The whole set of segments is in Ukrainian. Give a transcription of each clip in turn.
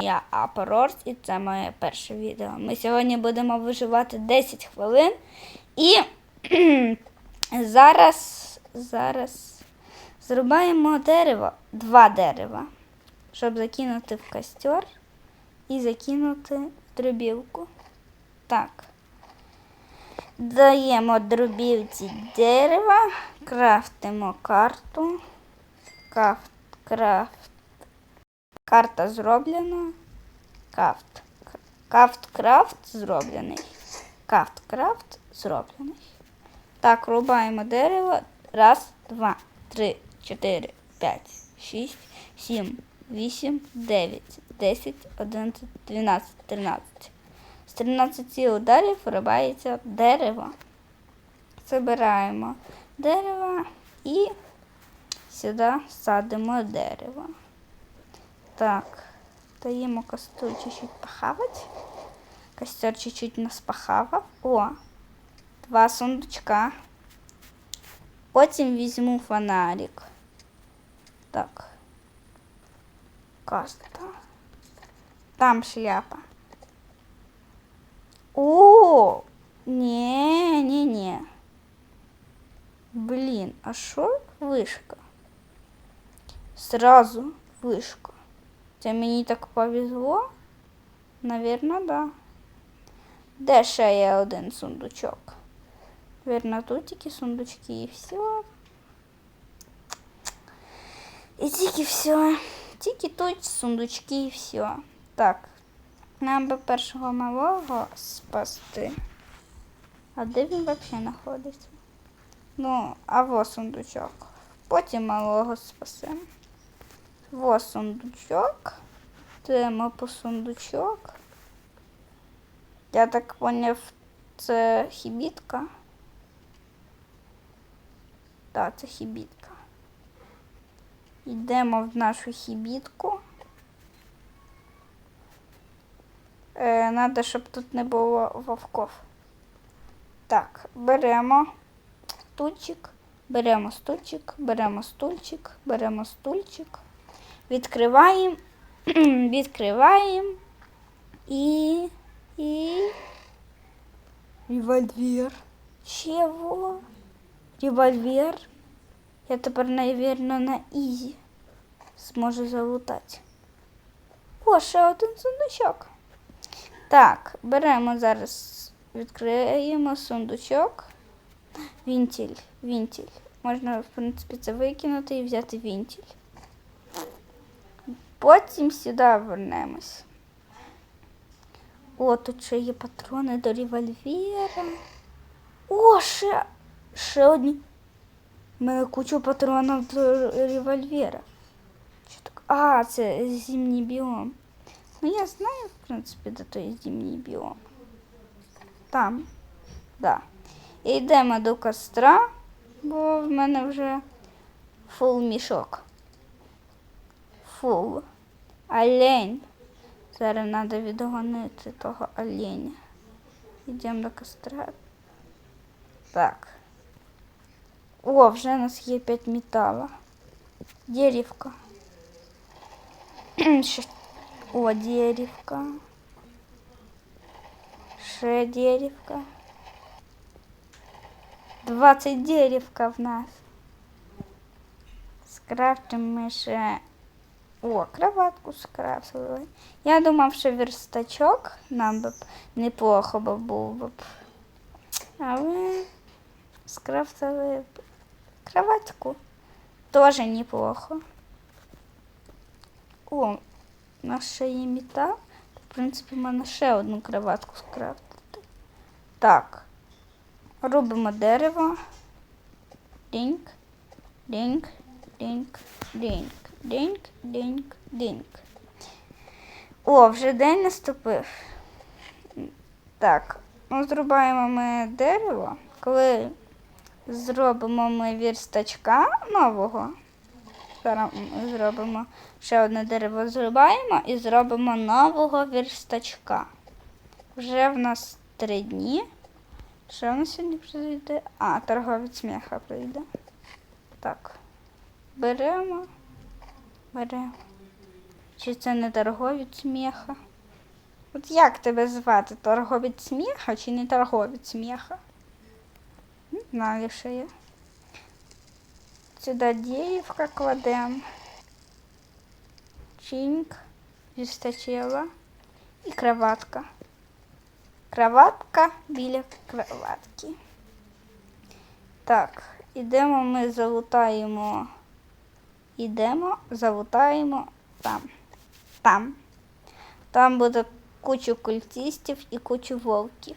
Я Апорорс і це моє перше відео. Ми сьогодні будемо виживати 10 хвилин. І зараз, зараз зрубаємо дерево, два дерева, щоб закинути в костер і закинути в дробілку. Так. Даємо дробілці дерева, крафтимо карту. Крафт, крафт. Карта зроблена. Крафт. Крафт крафт зроблений. Крафт крафт зроблений. Так, рубаємо дерево. Раз, два, три, чотири, п'ять, шість, сім, вісім, дев'ять, десять, одинадцять, дванадцять, тринадцять. З 13 ударів вирубається дерево. Забираємо дерево і сюди садимо дерево. Так, даємо костру чуть-чуть похавати. Костер чуть-чуть нас похавав. О, два сундучка. Потім візьму фонарик. Так. Каста. Там шляпа. О, не, не, не. Блин, а що вишка? Сразу вишка. Це мені так повезло? Навірно, да. Де ще є один сундучок? Вірно, тут тільки сундучки і все. І тільки все. Тільки тут сундучки і все. Так. Нам би першого малого спасти. А де він взагалі знаходиться? Ну, а во сундучок. Потім малого спасемо. Во сундучок. Йдемо по сундучок. Я так поняв, це хібітка. Так, це хібітка. Йдемо в нашу хібітку. Е, Надо, щоб тут не було вовков. Так, беремо стульчик, беремо стульчик, беремо стульчик, беремо стульчик. Відкриваємо, відкриваємо і. і. Револьвер. Чого? Револьвер. Я тепер, навірно, на ізі зможу залутати. О, ще один сундучок. Так, беремо зараз, відкриємо сундучок. Вінтіль, вінтіль. Можна, в принципі, це викинути і взяти вінтіль. Потім сюди вернемось. О, тут ще є патрони до револьвера. О, ще, ще одні. Мене кучу патронів до револьвера. Що так? А, це зимній біом. Ну, я знаю, в принципі, де той зимній біом. Там, да. І йдемо до костра, бо в мене вже фул мішок. Фул. Олень. Зараз треба відгонити того оленя. Йдемо до костра. Так. О, вже у нас є 5 металла. Деревка. О, деревка. Ще деревка. 20 деревка в нас. Скрафтимо ми ще. О, кроватку скрафтили. Я думав, що верстачок нам би б неплохо би був би. б. Але скрафтили б кроватку. Тоже неплохо. О, ще є метал. В принципі, можна ще одну кроватку скрафтити. Так. Робимо дерево. Дінк, дінк, дінк, дінк, дінк, дінк, дінк. О, вже день наступив. Так, ну зрубаємо ми дерево. Коли зробимо ми вірстачка нового, зараз зробимо ще одне дерево зрубаємо і зробимо нового вірстачка. Вже в нас три дні. Що в нас сьогодні прийде? А, торговець м'яха прийде. Так. Беремо. Беремо. Чи це не торговець сміха? От як тебе звати? Торговець сміха чи не торговець сміха? Знаю, що я. Сюди діївка кладемо. Чинк, вістачела і кроватка. Кроватка біля кроватки. Так, ідемо ми залутаємо. Ідемо, залутаємо там. Там. Там буде кучу культистів і кучу вовків.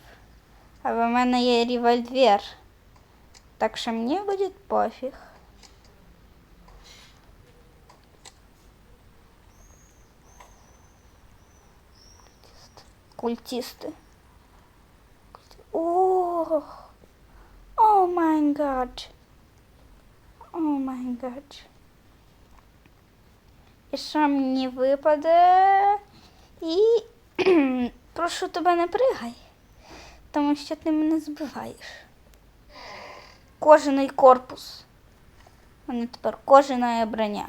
А в мене є револьвер. Так що мені буде пофіг. Культисти. Ох! О май гад. О май гад. І що мені випаде? І прошу тебе не пригай, тому що ти мене збиваєш. Кожаний корпус. У тепер кожана броня.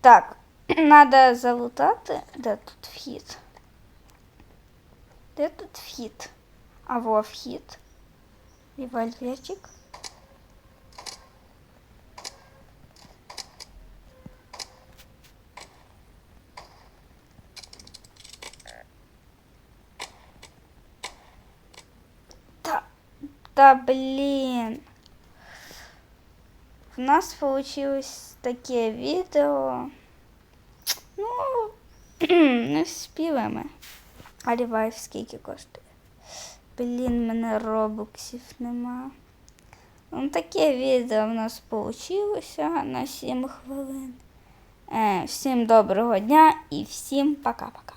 Так, треба залутати. Де тут вхід? Де тут вхід? А во вхід. Револьверчик. та блін. У нас получилось таке відео. Ну, не співаємо. А ревайв скільки коштує? Блін, мене робоксів нема. Ну, таке відео в нас вийшло на 7 хвилин. Е, всім доброго дня і всім пока-пока.